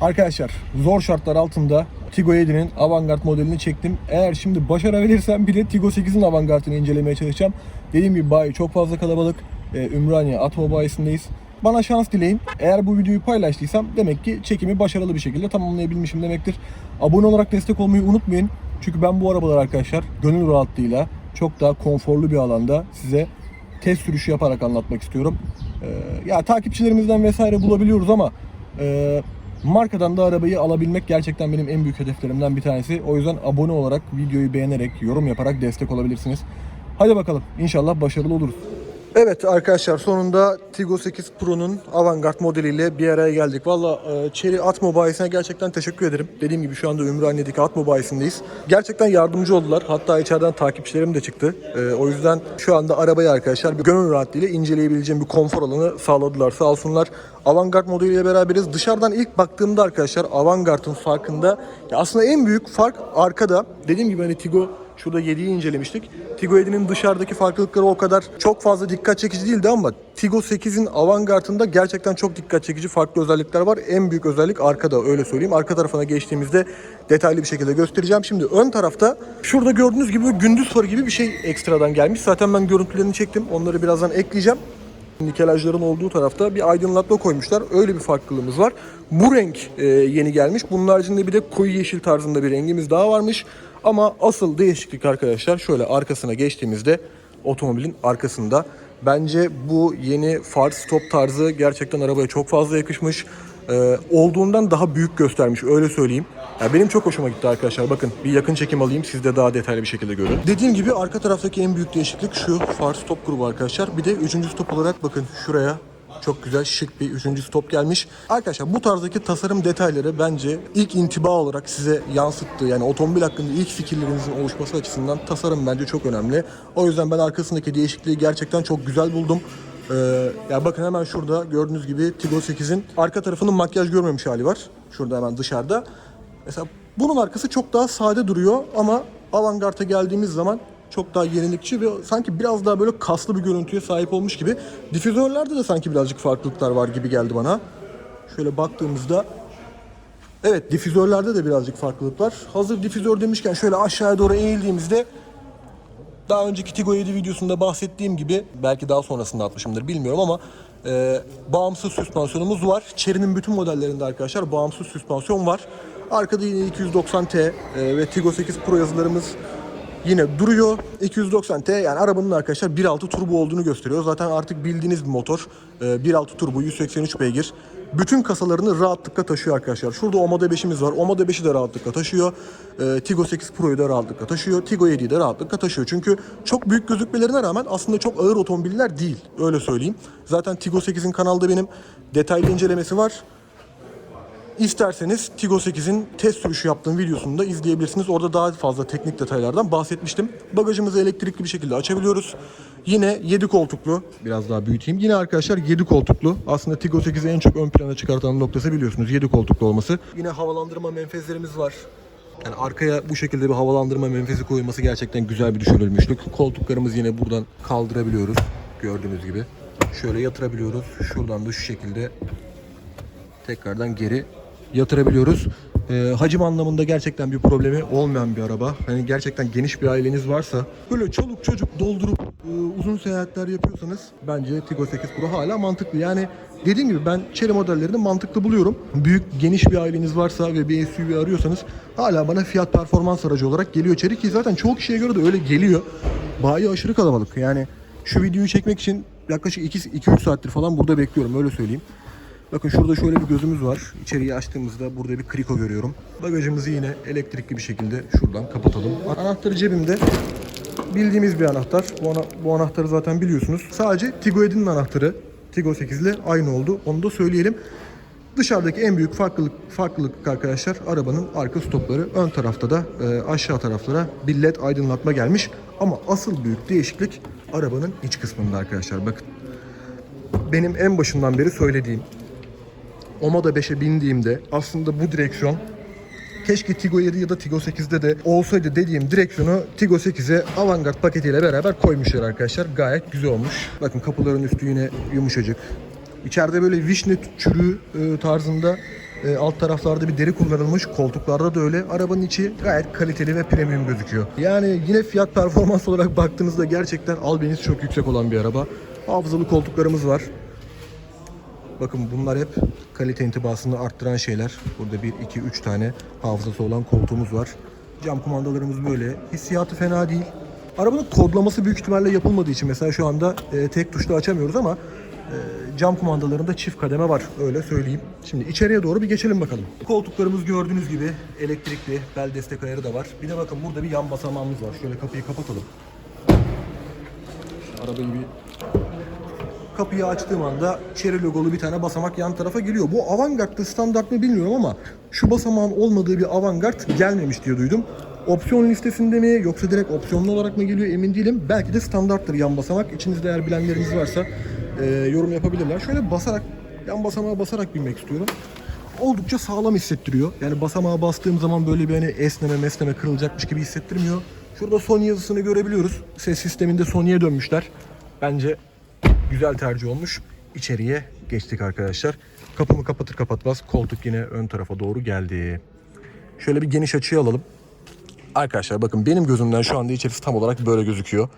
Arkadaşlar zor şartlar altında Tigo 7'nin Avantgarde modelini çektim. Eğer şimdi başarabilirsem bir de Tigo 8'in Avantgarde'ını incelemeye çalışacağım. Dediğim gibi bayi çok fazla kalabalık. Ee, Ümraniye Atmo bayisindeyiz. Bana şans dileyin. Eğer bu videoyu paylaştıysam demek ki çekimi başarılı bir şekilde tamamlayabilmişim demektir. Abone olarak destek olmayı unutmayın. Çünkü ben bu arabalar arkadaşlar gönül rahatlığıyla çok daha konforlu bir alanda size test sürüşü yaparak anlatmak istiyorum. Ee, ya takipçilerimizden vesaire bulabiliyoruz ama e, markadan da arabayı alabilmek gerçekten benim en büyük hedeflerimden bir tanesi. O yüzden abone olarak, videoyu beğenerek, yorum yaparak destek olabilirsiniz. Hadi bakalım inşallah başarılı oluruz. Evet arkadaşlar sonunda Tigo 8 Pro'nun Avantgarde modeliyle bir araya geldik. Valla e, Chery Atmo bayisine gerçekten teşekkür ederim. Dediğim gibi şu anda Ümraniye'deki Atmo bayisindeyiz. Gerçekten yardımcı oldular. Hatta içeriden takipçilerim de çıktı. E, o yüzden şu anda arabayı arkadaşlar bir gönül rahatlığıyla inceleyebileceğim bir konfor alanı sağladılar. Sağ olsunlar. Avantgarde modeliyle beraberiz. Dışarıdan ilk baktığımda arkadaşlar Avantgarde'ın farkında ya aslında en büyük fark arkada. Dediğim gibi hani Tigo Şurada 7'yi incelemiştik. Tigo 7'nin dışarıdaki farklılıkları o kadar çok fazla dikkat çekici değildi ama Tigo 8'in Avantgarde'ında gerçekten çok dikkat çekici farklı özellikler var. En büyük özellik arkada öyle söyleyeyim. Arka tarafına geçtiğimizde detaylı bir şekilde göstereceğim. Şimdi ön tarafta şurada gördüğünüz gibi gündüz farı gibi bir şey ekstradan gelmiş. Zaten ben görüntülerini çektim. Onları birazdan ekleyeceğim. Nikelajların olduğu tarafta bir aydınlatma koymuşlar. Öyle bir farklılığımız var. Bu renk e, yeni gelmiş. Bunun haricinde bir de koyu yeşil tarzında bir rengimiz daha varmış. Ama asıl değişiklik arkadaşlar şöyle arkasına geçtiğimizde otomobilin arkasında. Bence bu yeni far stop tarzı gerçekten arabaya çok fazla yakışmış. E, olduğundan daha büyük göstermiş öyle söyleyeyim. Ya benim çok hoşuma gitti arkadaşlar. Bakın bir yakın çekim alayım siz de daha detaylı bir şekilde görün. Dediğim gibi arka taraftaki en büyük değişiklik şu far stop grubu arkadaşlar. Bir de üçüncü stop olarak bakın şuraya çok güzel şık bir üçüncü stop gelmiş. Arkadaşlar bu tarzdaki tasarım detayları bence ilk intiba olarak size yansıttı. Yani otomobil hakkında ilk fikirlerinizin oluşması açısından tasarım bence çok önemli. O yüzden ben arkasındaki değişikliği gerçekten çok güzel buldum. Ee, ya bakın hemen şurada gördüğünüz gibi Tigo 8'in arka tarafının makyaj görmemiş hali var. Şurada hemen dışarıda. Mesela bunun arkası çok daha sade duruyor ama Avantgarde'a geldiğimiz zaman çok daha yenilikçi ve sanki biraz daha böyle kaslı bir görüntüye sahip olmuş gibi. Difüzörlerde de sanki birazcık farklılıklar var gibi geldi bana. Şöyle baktığımızda Evet difüzörlerde de birazcık farklılık var. Hazır difüzör demişken şöyle aşağıya doğru eğildiğimizde daha önceki Tigo 7 videosunda bahsettiğim gibi belki daha sonrasında atmışımdır bilmiyorum ama e, bağımsız süspansiyonumuz var. Chery'nin bütün modellerinde arkadaşlar bağımsız süspansiyon var. Arkada yine 290T e, ve Tigo 8 Pro yazılarımız yine duruyor. 290T yani arabanın arkadaşlar 1.6 turbo olduğunu gösteriyor. Zaten artık bildiğiniz bir motor. E, 1.6 turbo 183 beygir. Bütün kasalarını rahatlıkla taşıyor arkadaşlar. Şurada Omada 5'imiz var. Omada 5'i de rahatlıkla taşıyor. Ee, Tigo 8 Pro'yu da rahatlıkla taşıyor. Tigo 7'yi de rahatlıkla taşıyor. Çünkü çok büyük gözükmelerine rağmen aslında çok ağır otomobiller değil. Öyle söyleyeyim. Zaten Tigo 8'in kanalda benim detaylı incelemesi var. İsterseniz Tigo 8'in test sürüşü yaptığım videosunu da izleyebilirsiniz. Orada daha fazla teknik detaylardan bahsetmiştim. Bagajımızı elektrikli bir şekilde açabiliyoruz. Yine 7 koltuklu. Biraz daha büyüteyim. Yine arkadaşlar 7 koltuklu. Aslında Tigo 8'i en çok ön plana çıkartan noktası biliyorsunuz 7 koltuklu olması. Yine havalandırma menfezlerimiz var. Yani arkaya bu şekilde bir havalandırma menfezi koyulması gerçekten güzel bir düşünülmüşlük. Koltuklarımızı yine buradan kaldırabiliyoruz. Gördüğünüz gibi. Şöyle yatırabiliyoruz. Şuradan da şu şekilde tekrardan geri yatırabiliyoruz. Ee, hacim anlamında gerçekten bir problemi olmayan bir araba. Hani gerçekten geniş bir aileniz varsa böyle çoluk çocuk doldurup e, uzun seyahatler yapıyorsanız bence Tigo 8 Pro hala mantıklı. Yani dediğim gibi ben Chery modellerini mantıklı buluyorum. Büyük geniş bir aileniz varsa ve bir SUV arıyorsanız hala bana fiyat performans aracı olarak geliyor Chery ki zaten çoğu kişiye göre de öyle geliyor. Bayi aşırı kalabalık. Yani şu videoyu çekmek için yaklaşık 2-3 saattir falan burada bekliyorum öyle söyleyeyim. Bakın şurada şöyle bir gözümüz var. İçeriği açtığımızda burada bir kriko görüyorum. Bagajımızı yine elektrikli bir şekilde şuradan kapatalım. Anahtarı cebimde. Bildiğimiz bir anahtar. Bu, ana, bu anahtarı zaten biliyorsunuz. Sadece Tigo 7'nin anahtarı Tigo 8 ile aynı oldu. Onu da söyleyelim. Dışarıdaki en büyük farklılık farklılık arkadaşlar arabanın arka stopları. Ön tarafta da e, aşağı taraflara bir led aydınlatma gelmiş. Ama asıl büyük değişiklik arabanın iç kısmında arkadaşlar. Bakın. Benim en başından beri söylediğim Omada 5'e bindiğimde aslında bu direksiyon keşke Tigo 7 ya da Tigo 8'de de olsaydı dediğim direksiyonu Tigo 8'e Avantgarde paketiyle beraber koymuşlar arkadaşlar. Gayet güzel olmuş. Bakın kapıların üstü yine yumuşacık. İçeride böyle vişne çürüğü e, tarzında E, alt taraflarda bir deri kullanılmış. Koltuklarda da öyle. Arabanın içi gayet kaliteli ve premium gözüküyor. Yani yine fiyat performans olarak baktığınızda gerçekten albeniz çok yüksek olan bir araba. Hafızalı koltuklarımız var. Bakın bunlar hep kalite intibasını arttıran şeyler. Burada 1, 2, 3 tane hafızası olan koltuğumuz var. Cam kumandalarımız böyle. Hissiyatı fena değil. Arabanın kodlaması büyük ihtimalle yapılmadığı için mesela şu anda e, tek tuşla açamıyoruz ama e, cam kumandalarında çift kademe var öyle söyleyeyim. Şimdi içeriye doğru bir geçelim bakalım. Koltuklarımız gördüğünüz gibi elektrikli, bel destek ayarı da var. Bir de bakın burada bir yan basamağımız var. Şöyle kapıyı kapatalım. Arabayı bir kapıyı açtığım anda Chery logolu bir tane basamak yan tarafa geliyor. Bu Avantgarde'da standart mı bilmiyorum ama şu basamağın olmadığı bir Avantgarde gelmemiş diye duydum. Opsiyon listesinde mi yoksa direkt opsiyonlu olarak mı geliyor emin değilim. Belki de standarttır yan basamak. İçinizde eğer bilenleriniz varsa e, yorum yapabilirler. Şöyle basarak, yan basamağa basarak binmek istiyorum. Oldukça sağlam hissettiriyor. Yani basamağa bastığım zaman böyle bir hani esneme mesneme kırılacakmış gibi hissettirmiyor. Şurada Sony yazısını görebiliyoruz. Ses sisteminde Sony'ye dönmüşler. Bence güzel tercih olmuş. İçeriye geçtik arkadaşlar. Kapımı kapatır kapatmaz koltuk yine ön tarafa doğru geldi. Şöyle bir geniş açıyı alalım. Arkadaşlar bakın benim gözümden şu anda içerisi tam olarak böyle gözüküyor.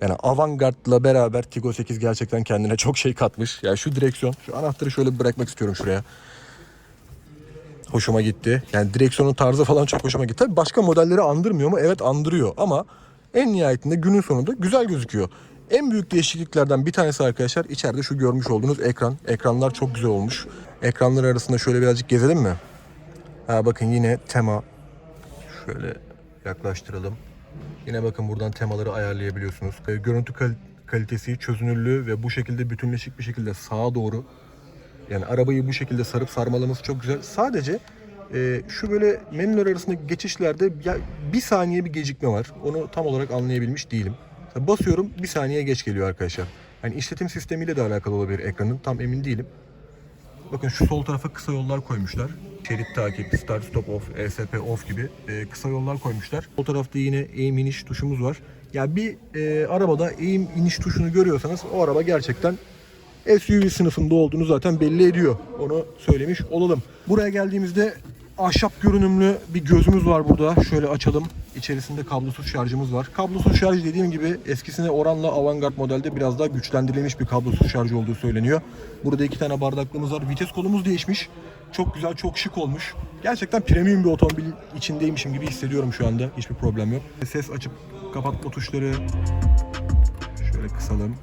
Yani Avantgarde'la beraber Tiggo 8 gerçekten kendine çok şey katmış. Yani şu direksiyon, şu anahtarı şöyle bırakmak istiyorum şuraya. Hoşuma gitti. Yani direksiyonun tarzı falan çok hoşuma gitti. Tabii başka modelleri andırmıyor mu? Evet andırıyor ama en nihayetinde günün sonunda güzel gözüküyor. En büyük değişikliklerden bir tanesi arkadaşlar içeride şu görmüş olduğunuz ekran. Ekranlar çok güzel olmuş. Ekranlar arasında şöyle birazcık gezelim mi? Ha bakın yine tema. Şöyle yaklaştıralım. Yine bakın buradan temaları ayarlayabiliyorsunuz. E, Görüntü kal- kalitesi, çözünürlüğü ve bu şekilde bütünleşik bir şekilde sağa doğru yani arabayı bu şekilde sarıp sarmalaması çok güzel. Sadece e, şu böyle menüler arasındaki geçişlerde ya, bir saniye bir gecikme var. Onu tam olarak anlayabilmiş değilim. Basıyorum bir saniye geç geliyor arkadaşlar. Yani işletim sistemiyle de alakalı olabilir ekranın tam emin değilim. Bakın şu sol tarafa kısa yollar koymuşlar. Şerit takip, start stop off, ESP off gibi e, kısa yollar koymuşlar. O tarafta yine eğim iniş tuşumuz var. Ya bir e, arabada eğim iniş tuşunu görüyorsanız o araba gerçekten SUV sınıfında olduğunu zaten belli ediyor. Onu söylemiş olalım. Buraya geldiğimizde ahşap görünümlü bir gözümüz var burada. Şöyle açalım. İçerisinde kablosuz şarjımız var. Kablosuz şarj dediğim gibi eskisine oranla Avantgarde modelde biraz daha güçlendirilmiş bir kablosuz şarj olduğu söyleniyor. Burada iki tane bardaklığımız var. Vites kolumuz değişmiş. Çok güzel, çok şık olmuş. Gerçekten premium bir otomobil içindeymişim gibi hissediyorum şu anda. Hiçbir problem yok. Ses açıp kapatma tuşları. Şöyle kısalım.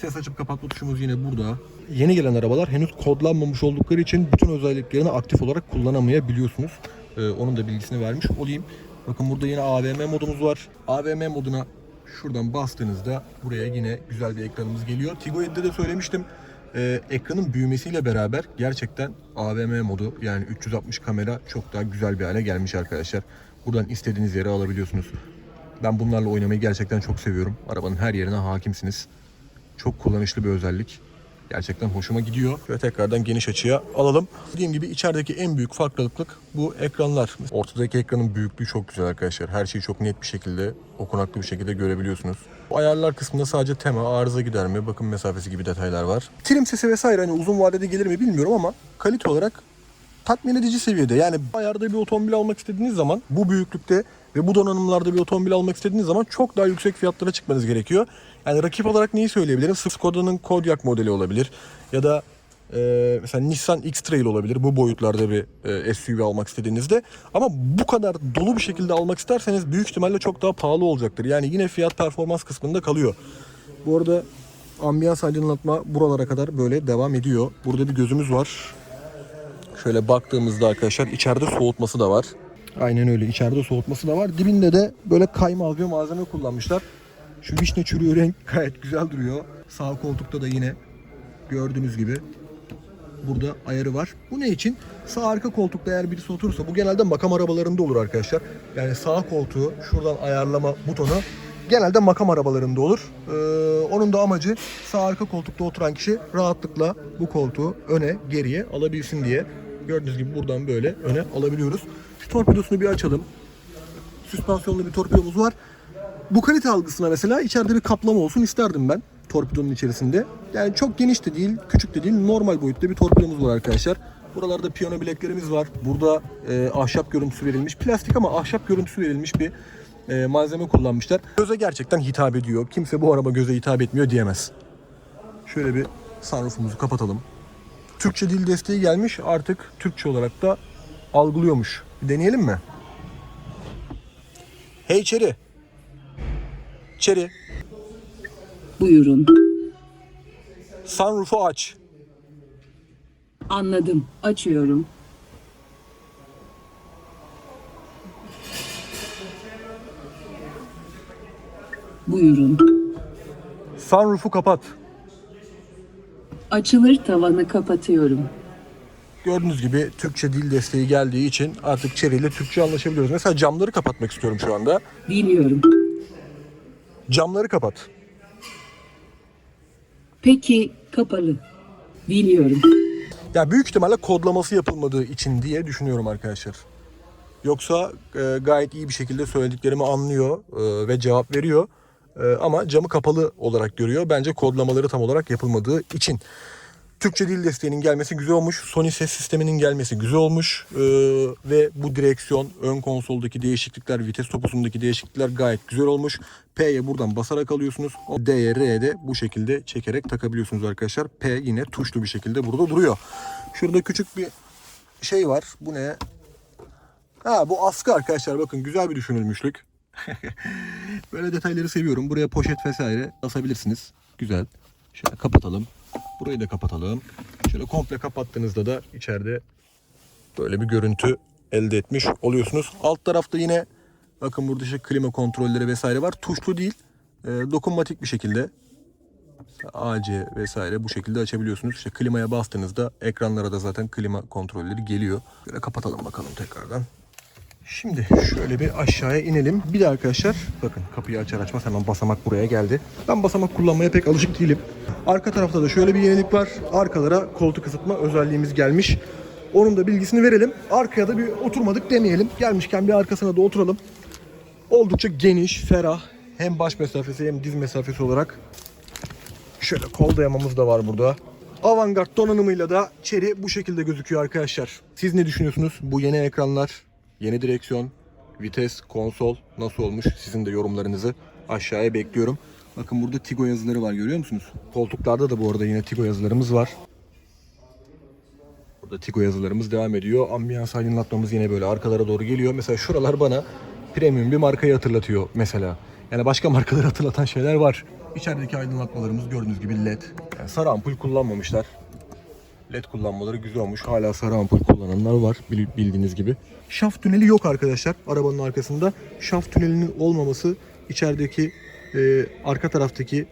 Ses açıp kapatma tuşumuz yine burada. Yeni gelen arabalar henüz kodlanmamış oldukları için bütün özelliklerini aktif olarak kullanamayabiliyorsunuz. Ee, onun da bilgisini vermiş olayım. Bakın burada yine AVM modumuz var. AVM moduna şuradan bastığınızda buraya yine güzel bir ekranımız geliyor. Tigo 7'de de söylemiştim. Ee, ekranın büyümesiyle beraber gerçekten AVM modu yani 360 kamera çok daha güzel bir hale gelmiş arkadaşlar. Buradan istediğiniz yere alabiliyorsunuz. Ben bunlarla oynamayı gerçekten çok seviyorum. Arabanın her yerine hakimsiniz. Çok kullanışlı bir özellik. Gerçekten hoşuma gidiyor. Şöyle tekrardan geniş açıya alalım. Dediğim gibi içerideki en büyük farklılık bu ekranlar. Ortadaki ekranın büyüklüğü çok güzel arkadaşlar. Her şeyi çok net bir şekilde, okunaklı bir şekilde görebiliyorsunuz. Bu ayarlar kısmında sadece tema, arıza giderme, bakım mesafesi gibi detaylar var. Trim sesi vesaire hani uzun vadede gelir mi bilmiyorum ama kalite olarak tatmin edici seviyede. Yani ayarda bir otomobil almak istediğiniz zaman bu büyüklükte ve bu donanımlarda bir otomobil almak istediğiniz zaman çok daha yüksek fiyatlara çıkmanız gerekiyor. Yani rakip olarak neyi söyleyebilirim? Skoda'nın Kodiaq modeli olabilir ya da e, mesela Nissan X-Trail olabilir bu boyutlarda bir e, SUV almak istediğinizde. Ama bu kadar dolu bir şekilde almak isterseniz büyük ihtimalle çok daha pahalı olacaktır. Yani yine fiyat performans kısmında kalıyor. Bu arada ambiyans aydınlatma buralara kadar böyle devam ediyor. Burada bir gözümüz var. Şöyle baktığımızda arkadaşlar içeride soğutması da var. Aynen öyle içeride soğutması da var. Dibinde de böyle kaymaz bir malzeme kullanmışlar. Şu vişne çürüyor renk gayet güzel duruyor. Sağ koltukta da yine gördüğünüz gibi burada ayarı var. Bu ne için? Sağ arka koltukta eğer birisi oturursa bu genelde makam arabalarında olur arkadaşlar. Yani sağ koltuğu şuradan ayarlama butonu genelde makam arabalarında olur. Ee, onun da amacı sağ arka koltukta oturan kişi rahatlıkla bu koltuğu öne geriye alabilsin diye. Gördüğünüz gibi buradan böyle öne alabiliyoruz. Şu torpidosunu bir açalım. Süspansiyonlu bir torpidomuz var. Bu kalite algısına mesela içeride bir kaplama olsun isterdim ben torpidonun içerisinde. Yani çok geniş de değil, küçük de değil, normal boyutta bir torpidomuz var arkadaşlar. Buralarda piyano bileklerimiz var. Burada e, ahşap görüntüsü verilmiş. Plastik ama ahşap görüntüsü verilmiş bir e, malzeme kullanmışlar. Göze gerçekten hitap ediyor. Kimse bu araba göze hitap etmiyor diyemez. Şöyle bir sunroofumuzu kapatalım. Türkçe dil desteği gelmiş. Artık Türkçe olarak da algılıyormuş. Bir deneyelim mi? Hey Çeri. Çeri. Buyurun. Sunroof'u aç. Anladım. Açıyorum. Buyurun. Sunroof'u kapat. Açılır tavanı kapatıyorum. Gördüğünüz gibi Türkçe dil desteği geldiği için artık Çeri ile Türkçe anlaşabiliyoruz. Mesela camları kapatmak istiyorum şu anda. Biliyorum. Camları kapat. Peki kapalı. Biliyorum. Ya büyük ihtimalle kodlaması yapılmadığı için diye düşünüyorum arkadaşlar. Yoksa e, gayet iyi bir şekilde söylediklerimi anlıyor e, ve cevap veriyor. E, ama camı kapalı olarak görüyor. Bence kodlamaları tam olarak yapılmadığı için. Türkçe dil desteğinin gelmesi güzel olmuş. Sony ses sisteminin gelmesi güzel olmuş. E, ve bu direksiyon, ön konsoldaki değişiklikler, vites topusundaki değişiklikler gayet güzel olmuş. P'ye buradan basarak alıyorsunuz. D'ye, R'ye de bu şekilde çekerek takabiliyorsunuz arkadaşlar. P yine tuşlu bir şekilde burada duruyor. Şurada küçük bir şey var. Bu ne? Ha bu askı arkadaşlar bakın güzel bir düşünülmüşlük. Böyle detayları seviyorum. Buraya poşet vesaire asabilirsiniz. Güzel. Şöyle kapatalım. Burayı da kapatalım. Şöyle komple kapattığınızda da içeride böyle bir görüntü elde etmiş oluyorsunuz. Alt tarafta yine bakın burada işte klima kontrolleri vesaire var. Tuşlu değil. e, dokunmatik bir şekilde AC vesaire bu şekilde açabiliyorsunuz. İşte klimaya bastığınızda ekranlara da zaten klima kontrolleri geliyor. Böyle kapatalım bakalım tekrardan. Şimdi şöyle bir aşağıya inelim. Bir de arkadaşlar bakın kapıyı açar açmaz hemen basamak buraya geldi. Ben basamak kullanmaya pek alışık değilim. Arka tarafta da şöyle bir yenilik var. Arkalara koltuk ısıtma özelliğimiz gelmiş. Onun da bilgisini verelim. Arkaya da bir oturmadık demeyelim. Gelmişken bir arkasına da oturalım. Oldukça geniş, ferah. Hem baş mesafesi hem diz mesafesi olarak Şöyle kol dayamamız da var burada. Avantgard donanımıyla da Chery bu şekilde gözüküyor arkadaşlar. Siz ne düşünüyorsunuz? Bu yeni ekranlar, yeni direksiyon, vites, konsol nasıl olmuş? Sizin de yorumlarınızı aşağıya bekliyorum. Bakın burada Tigo yazıları var görüyor musunuz? Koltuklarda da bu arada yine Tigo yazılarımız var. Burada Tigo yazılarımız devam ediyor. Ambiyans aydınlatmamız yine böyle arkalara doğru geliyor. Mesela şuralar bana premium bir markayı hatırlatıyor mesela. Yani başka markaları hatırlatan şeyler var. İçerideki aydınlatmalarımız gördüğünüz gibi led. Yani sarı ampul kullanmamışlar. LED kullanmaları güzel olmuş. Hala sarı ampul kullananlar var bil- bildiğiniz gibi. Şaft tüneli yok arkadaşlar arabanın arkasında. Şaft tünelinin olmaması içerideki e, arka taraftaki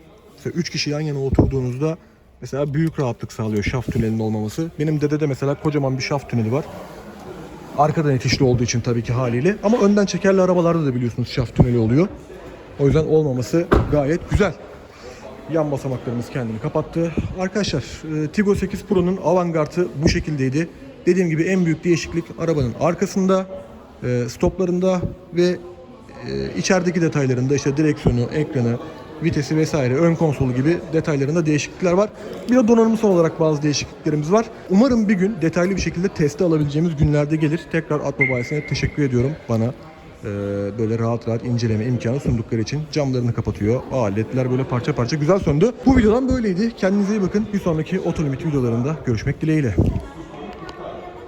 3 kişi yan yana oturduğunuzda mesela büyük rahatlık sağlıyor şaft tünelinin olmaması. Benim dedede mesela kocaman bir şaft tüneli var. Arkadan itişli olduğu için tabii ki haliyle. Ama önden çekerli arabalarda da biliyorsunuz şaft tüneli oluyor. O yüzden olmaması gayet güzel. Yan basamaklarımız kendini kapattı. Arkadaşlar e, Tiggo 8 Pro'nun avantgardı bu şekildeydi. Dediğim gibi en büyük değişiklik arabanın arkasında, e, stoplarında ve e, içerideki detaylarında işte direksiyonu, ekranı, vitesi vesaire, ön konsolu gibi detaylarında değişiklikler var. Bir de donanımsal olarak bazı değişikliklerimiz var. Umarım bir gün detaylı bir şekilde testi alabileceğimiz günlerde gelir. Tekrar Atmo bayisine teşekkür ediyorum bana e, böyle rahat rahat inceleme imkanı sundukları için camlarını kapatıyor. Aa ledler böyle parça parça güzel söndü. Bu videodan böyleydi. Kendinize iyi bakın. Bir sonraki otolimit videolarında görüşmek dileğiyle.